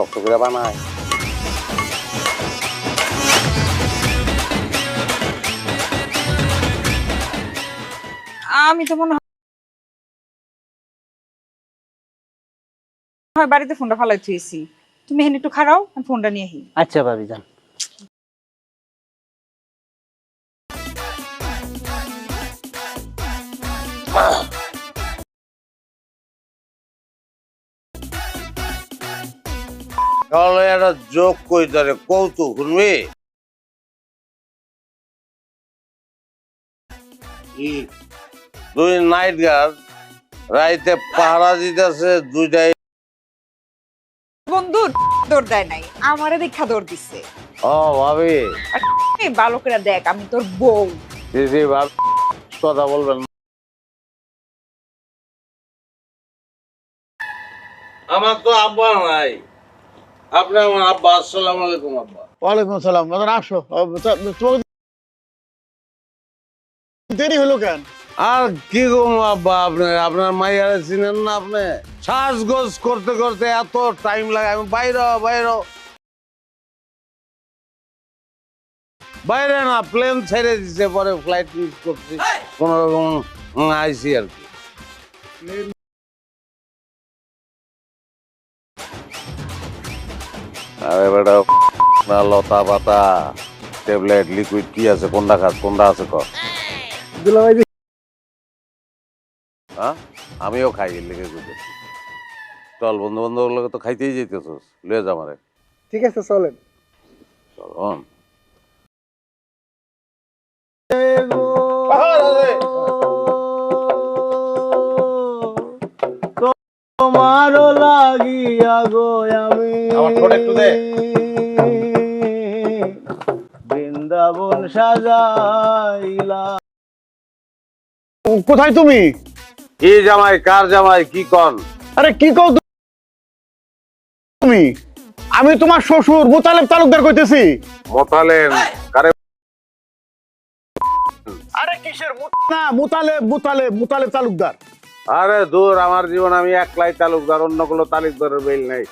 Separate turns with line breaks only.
শক্ত করে বানায়
আমি তো মনে হয় বাড়িতে ফোনটা ফালাই থুয়েছি তুমি এখানে একটু খারাও আমি ফোনটা নিয়ে আহি
আচ্ছা ভাবি যান।
তাহলে একটা যোগ কই ধরে কৌতুক শুনবি? দুই নাইট গার্ড রাইতে পাহারা দিতেছে দুইটাই।
বন্ধু দৌড় দেয় নাই আমারে দেখা দৌড় দিচ্ছে
ও ভাবি।
বালকেরা দেখ আমি তোর বউ।
দিদি ভাব কথা বলবেন আমার তো আব্বা নাই। আপনি আমার আব্বা আসসালামু আলাইকুম আব্বা।
ওয়ালাইকুম আসসালাম দাদা আসো। দেরি হলো কেন?
আর কি আব্বা আপনি? আপনার মাইয়ারে চিনেন না আপনি? শ্বাসগোজ করতে করতে এত টাইম লাগে আমি বাইরে বাইরে। বাইরে না প্লেন ছেড়ে দিছে পরে ফ্লাইট মিস করছি। কোন রকম আইছি আর কি। আরে বেটা না লতা পাতা ট্যাবলেট লিকুইড কি আছে? কোনটা খাস কোনটা আছে কর হ্যাঁ? আমিও খাই এর লেগে গুজে। চল বন্ধু বান্ধব লোকে তো খাইতেই যেতেছস লয়ে যা আমারে।
ঠিক আছে চলেন।
চল হন
তোমারও লাগিয়া গো আমি।
আমার ঠোঁট একটু দে।
বৃন্দাবন সাজাইলা। কোথায় তুমি?
কি জামাই কার জামাই কি কন?
আরে কি কও তুমি? আমি তোমার শ্বশুর মুতালেব তালুকদার কইতেছি।
মোতালেন কারে
আরে কিসের মুত- না মুতালেব মুতালেব মুতালেব তালুকদার।
আরে দূর আমার জীবন আমি একলাই তালুকদার অন্য কোনো তালুকদারের বেল নাই।